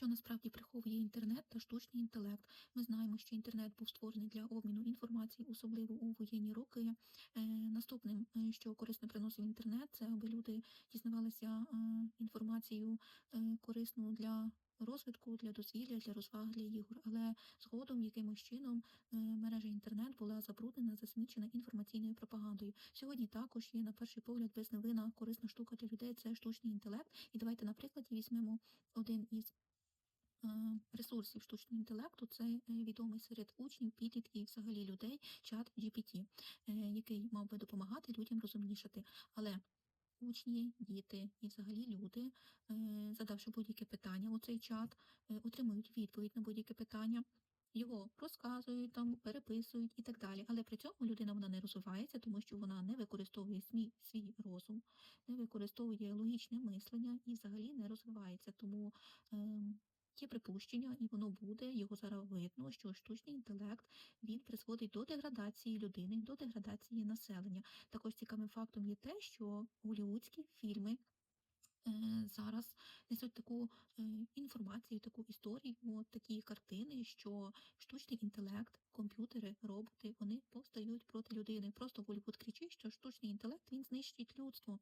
Що насправді приховує інтернет та штучний інтелект? Ми знаємо, що інтернет був створений для обміну інформації, особливо у воєнні роки. Е, Наступним, е, що корисно приносив інтернет, це аби люди дізнавалися е, інформацію е, корисну для розвитку, для дозвілля, для розваг, для ігор. Але згодом якимось чином мережа інтернет була забруднена, засмічена інформаційною пропагандою. Сьогодні також є на перший погляд безневинна корисна штука для людей це штучний інтелект. І давайте на прикладі візьмемо один із ресурсів штучного інтелекту. Це е, відомий серед учнів, підлітків взагалі людей чат GPT, е, який мав би допомагати людям розумнішати. Але учні, діти і взагалі люди, е, задавши будь-яке питання у цей чат, е, отримують відповідь на будь-яке питання. Його розказують, там переписують і так далі. Але при цьому людина вона не розвивається, тому що вона не використовує свій, свій розум, не використовує логічне мислення і взагалі не розвивається. Тому е, є припущення, і воно буде, його зараз видно, що штучний інтелект він призводить до деградації людини, до деградації населення. Також цікавим фактом є те, що голівудські фільми е, зараз несуть таку е, інформацію, таку історію, такі картини, що штучний інтелект, комп'ютери, роботи, вони повстають проти людини. Просто Голлівуд кричить, що штучний інтелект він знищить людство.